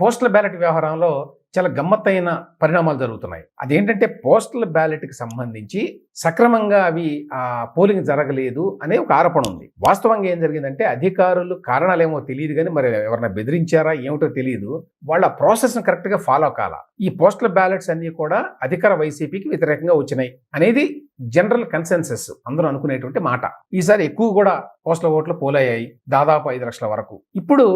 Postal ballot వ్యవహారంలో చాలా గమ్మత్తైన పరిణామాలు జరుగుతున్నాయి. అదేంటంటే పోస్టల్ బ్యాలెట్కి సంబంధించి సక్రమంగా అవి ఆ పోలింగ్ జరగలేదు అనే ఒక ఆరోపణ ఉంది. వాస్తవంగా ఏం జరిగిందంటే అధికారులు కారణాలేమో తెలియదు కానీ మరి ఎవరైనా బెదిరించారా ఏమిటో తెలియదు. వాళ్ళ ప్రాసెస్ను కరెక్ట్గా ఫాలో కాల. ఈ పోస్టల్ బ్యాలెట్స్ అన్నీ కూడా అధికార వైసీపీకి వ్యతిరేకంగా వచ్చినాయి అనేది జనరల్ కన్సెన్సెస్ అందరూ అనుకునేటువంటి మాట. ఈసారి ఎక్కువ కూడా పోస్టల్ ఓట్లు పోలయ్యాయి. దాదాపు ఐదు లక్షల వరకు. ఇప్పుడు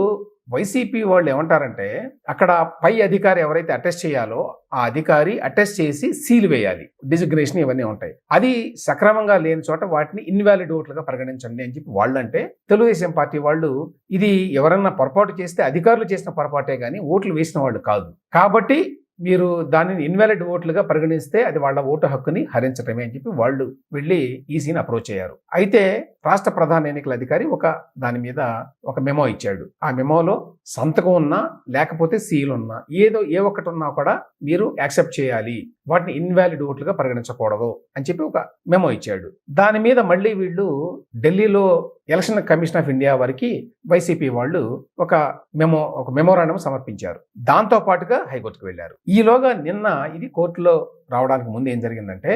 వైసీపీ వాళ్ళు ఏమంటారంటే అక్కడ పై అధికారి ఎవరైతే అటెస్ట్ చేయాలో ఆ అధికారి అటెస్ట్ చేసి సీల్ వేయాలి. డిజిగ్నేషన్ ఇవన్నీ ఉంటాయి. అది సక్రమంగా లేని చోట వాటిని ఇన్వాలిడ్ ఓట్లుగా పరిగణించండి అని చెప్పి వాళ్ళు అంటే తెలుగుదేశం పార్టీ వాళ్ళు ఇది ఎవరన్నా పొరపాటు చేస్తే అధికారులు చేసిన పొరపాటే కానీ ఓట్లు వేసిన వాళ్ళు కాదు. కాబట్టి మీరు దానిని ఇన్వాలిడ్ ఓట్లుగా పరిగణిస్తే అది వాళ్ళ ఓటు హక్కుని హరించటమే అని చెప్పి వాళ్ళు వెళ్ళి ఈసీని అప్రోచ్ అయ్యారు. అయితే రాష్ట్ర ప్రధాన ఎన్నికల అధికారి ఒక దాని మీద ఒక మెమో ఇచ్చాడు. ఆ మెమోలో సంతకం ఉన్నా లేకపోతే సీల్ ఉన్నా ఏదో ఏ ఒక్కటి ఉన్నా కూడా మీరు యాక్సెప్ట్ చేయాలి. వాటిని ఇన్వాలిడ్ ఓట్లుగా పరిగణించకూడదు అని చెప్పి ఒక మెమో ఇచ్చాడు. దాని మీద మళ్ళీ వీళ్ళు ఢిల్లీలో ఎలక్షన్ కమిషన్ ఆఫ్ ఇండియా వారికి వైసీపీ వాళ్ళు ఒక మెమో ఒక మెమోరాండం సమర్పించారు. దాంతో పాటుగా హైకోర్టుకు వెళ్ళారు. ఈలోగా నిన్న ఇది కోర్టులో రావడానికి ముందు ఏం జరిగిందంటే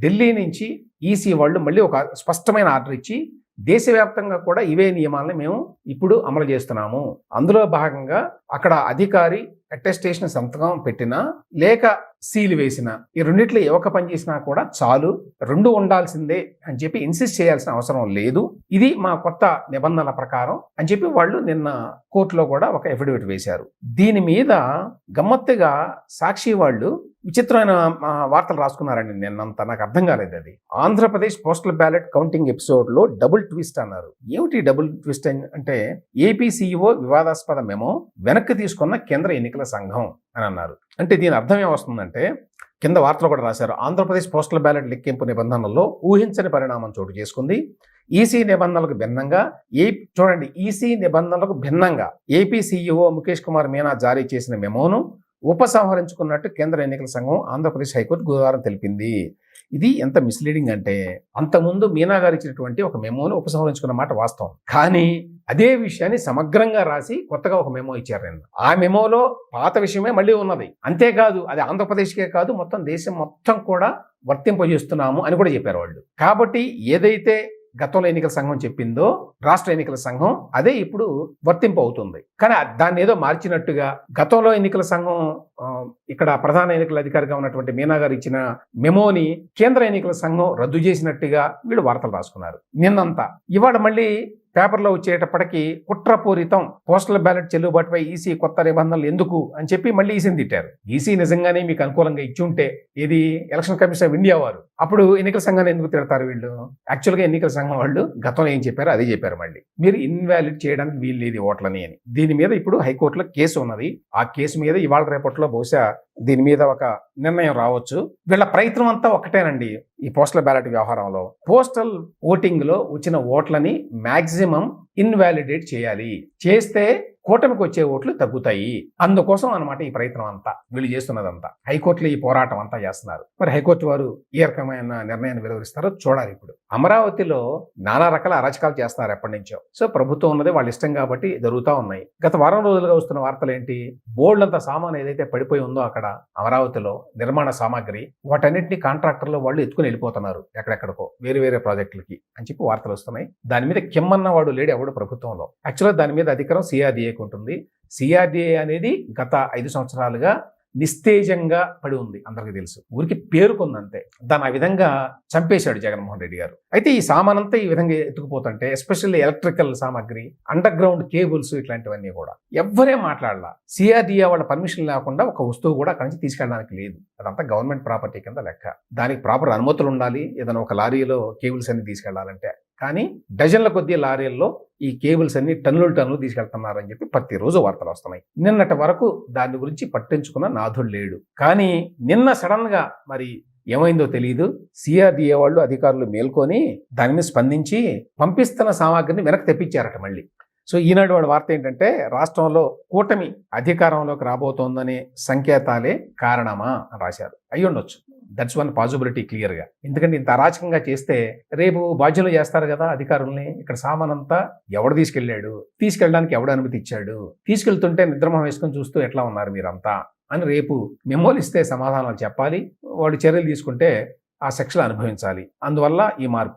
ఢిల్లీ నుంచి ఈసీ వాళ్ళు మళ్ళీ ఒక స్పష్టమైన ఆర్డర్ ఇచ్చి దేశవ్యాప్తంగా కూడా ఇవే నియమాలను మేము ఇప్పుడు అమలు చేస్తున్నాము. అందులో భాగంగా అక్కడ అధికారి అటెస్టేషన్ సంతకం పెట్టినా లేక సీలు వేసిన ఈ రెండిట్లో ఏ ఒక్క పని చేసినా కూడా చాలు రెండు ఉండాల్సిందే అని చెప్పి ఇన్సిస్ట్ చేయాల్సిన అవసరం లేదు. ఇది మా కొత్త నిబంధనల ప్రకారం అని చెప్పి వాళ్ళు నిన్న కోర్టులో కూడా ఒక ఎఫిడవిట్ వేశారు. దీని మీద గమ్మత్తుగా సాక్షి వాళ్ళు విచిత్రమైన వార్తలు రాసుకున్నారండి నిన్నంత. నాకు అర్థం కాలేదు అది. ఆంధ్రప్రదేశ్ పోస్టల్ బ్యాలెట్ కౌంటింగ్ ఎపిసోడ్లో డబుల్ ట్విస్ట్ అన్నారు. ఏమిటి డబుల్ ట్విస్ట్ అంటే ఏపీ సీఈఓ వివాదాస్పద మెమో వెనక్కి తీసుకున్న కేంద్ర ఎన్నికల సంఘం అని అన్నారు. అంటే దీని అర్థం ఏమొస్తుందంటే కింద వార్తలు కూడా రాశారు ఆంధ్రప్రదేశ్ పోస్టల్ బ్యాలెట్ లెక్కింపు నిబంధనల్లో ఊహించని పరిణామం చోటు చేసుకుంది. ఈసీ నిబంధనలకు భిన్నంగా ఏ చూడండి ఈసీ నిబంధనలకు భిన్నంగా ఏపీ సీఈఓ ముఖేష్ కుమార్ మీనా జారీ చేసిన మెమోను ఉపసంహరించుకున్నట్టు కేంద్ర ఎన్నికల సంఘం ఆంధ్రప్రదేశ్ హైకోర్టు గురువారం తెలిపింది. ఇది ఎంత మిస్లీడింగ్ అంటే అంతకుముందు మీనా గారు ఇచ్చినటువంటి ఒక మెమోను ఉపసంహరించుకున్న మాట వాస్తవం. కానీ అదే విషయాన్ని సమగ్రంగా రాసి కొత్తగా ఒక మెమో ఇచ్చారు నిన్న. ఆ మెమోలో పాత విషయమే మళ్ళీ ఉన్నది. అంతేకాదు అది ఆంధ్రప్రదేశ్కే కాదు మొత్తం దేశం మొత్తం కూడా వర్తింపజేస్తున్నాము అని కూడా చెప్పారు వాళ్ళు. కాబట్టి ఏదైతే గతంలో ఎన్నికల సంఘం చెప్పిందో రాష్ట్ర ఎన్నికల సంఘం అదే ఇప్పుడు వర్తింపు అవుతుంది. కానీ దాన్ని ఏదో మార్చినట్టుగా గతంలో ఎన్నికల సంఘం ఇక్కడ ప్రధాన ఎన్నికల అధికారిగా ఉన్నటువంటి మీనా గారు ఇచ్చిన మెమోని కేంద్ర ఎన్నికల సంఘం రద్దు చేసినట్టుగా వీళ్ళు వార్తలు రాసుకున్నారు. నిన్నంతా. ఇవాళ మళ్ళీ పేపర్లో వచ్చేటప్పటికి కుట్రపూరితం పోస్టల్ బ్యాలెట్ చెల్లుబాటుపై ఈసీ కొత్త నిబంధనలు ఎందుకు అని చెప్పి మళ్ళీ ఈసీని తిట్టారు. ఈసీ నిజంగానే మీకు అనుకూలంగా ఇచ్చి ఉంటే ఇది ఎలక్షన్ కమిషన్ ఆఫ్ ఇండియా వారు అప్పుడు ఎన్నికల సంఘాన్ని ఎందుకు తిడతారు వీళ్ళు? యాక్చువల్గా ఎన్నికల సంఘం వాళ్ళు గతంలో ఏం చెప్పారో అదే చెప్పారు మళ్ళీ. మీరు ఇన్వాలిడ్ చేయడానికి వీలు లేదు ఓట్లని అని. దీని మీద ఇప్పుడు హైకోర్టులో కేసు ఉన్నది. ఆ కేసు మీద ఇవాళ రేపట్లో బహుశా దీని మీద ఒక నిర్ణయం రావచ్చు. వీళ్ళ ప్రయత్నం అంతా ఒకటేనండి ఈ పోస్టల్ బ్యాలెట్ వ్యవహారంలో పోస్టల్ ఓటింగ్లో వచ్చిన ఓట్లని మ్యాక్సిమం ఇన్వాలిడేట్ చేయాలి. చేస్తే కూటమికి వచ్చే ఓట్లు తగ్గుతాయి. అందుకోసం అన్నమాట ఈ ప్రయత్నం అంతా వీళ్ళు చేస్తున్నదంతా. హైకోర్టులో ఈ పోరాటం అంతా చేస్తున్నారు. మరి హైకోర్టు వారు ఏ రకమైన నిర్ణయాన్ని వెలువరిస్తారో చూడాలి ఇప్పుడు. అమరావతిలో నానా రకాల అరాచకాలు చేస్తున్నారు ఎప్పటి నుంచో. సో ప్రభుత్వం ఉన్నది వాళ్ళ ఇష్టం కాబట్టి జరుగుతూ ఉన్నాయి. గత వారం రోజులుగా వస్తున్న వార్తలు ఏంటి బోల్డ్ అంత సామాన్ ఏదైతే పడిపోయి ఉందో అక్కడ అమరావతిలో నిర్మాణ సామాగ్రి వాటన్నింటినీ కాంట్రాక్టర్లు వాళ్ళు ఎత్తుకుని వెళ్ళిపోతున్నారు ఎక్కడెక్కడికో వేరే వేరే ప్రాజెక్టులకి అని చెప్పి వార్తలు వస్తున్నాయి. దాని మీద కిమ్మన్న వాడు లేడు ఎవడు ప్రభుత్వంలో. యాక్చువల్గా దాని మీద అధికారం సిఆర్డీఏకి ఉంటుంది సిఆర్డీఏ అనేది గత ఐదు సంవత్సరాలుగా నిస్తేజంగా పడి ఉంది. అందరికీ తెలుసు. ఊరికి పేరుకుందంతే. దాని ఆ విధంగా చంపేశాడు జగన్మోహన్ రెడ్డి గారు. అయితే ఈ సామానంతా ఈ విధంగా ఎత్తుకుపోతుంటే ఎస్పెషల్లీ ఎలక్ట్రికల్ సామాగ్రి అండర్ గ్రౌండ్ కేబుల్స్ ఇట్లాంటివన్నీ కూడా ఎవ్వరే మాట్లాడాల. సిఆర్డీఏ వాళ్ళ పర్మిషన్ లేకుండా ఒక వస్తువు కూడా అక్కడి నుంచి తీసుకెళ్ళడానికి లేదు. అదంతా గవర్నమెంట్ ప్రాపర్టీ కింద లెక్క. దానికి ప్రాపర్ అనుమతులు ఉండాలి. ఏదైనా ఒక లారీలో కేబుల్స్ అన్ని తీసుకెళ్ళాలంటే కానీ డజన్ల కొద్ది లారీల్లో ఈ కేబుల్స్ అన్ని టన్నులు టన్నులు తీసుకెళ్తున్నారని చెప్పి ప్రతిరోజు వార్తలు వస్తున్నాయి. నిన్నటి వరకు దాని గురించి పట్టించుకున్న నాథుడు లేడు. కానీ నిన్న సడన్గా మరి ఏమైందో తెలియదు సిఆర్డిఏ వాళ్ళు అధికారులు మేల్కొని దాని మీద స్పందించి పంపిస్తున్న సామాగ్రిని వెనక్కి తెప్పించారట మళ్ళీ. సో ఈనాడు వాడి వార్త ఏంటంటే రాష్ట్రంలో కూటమి అధికారంలోకి రాబోతోందనే సంకేతాలే కారణమా అని రాశారు. అయ్యుండొచ్చు. దట్స్ వన్ పాసిబిలిటీ క్లియర్గా. ఎందుకంటే ఇంత అరాచకంగా చేస్తే రేపు బాధ్యులు చేస్తారు కదా అధికారుల్ని ఇక్కడ సామాన్ అంతా ఎవడు తీసుకెళ్ళాడు? తీసుకెళ్ళడానికి ఎవడు అనుమతి ఇచ్చాడు? తీసుకెళ్తుంటే నిద్రమం వేసుకొని చూస్తూ ఎట్లా ఉన్నారు మీరంతా? అని రేపు మెమోలు ఇస్తే సమాధానాలు చెప్పాలి వాడు చర్యలు తీసుకుంటే ఆ శిక్షలు అనుభవించాలి. అందువల్ల ఈ మార్పు.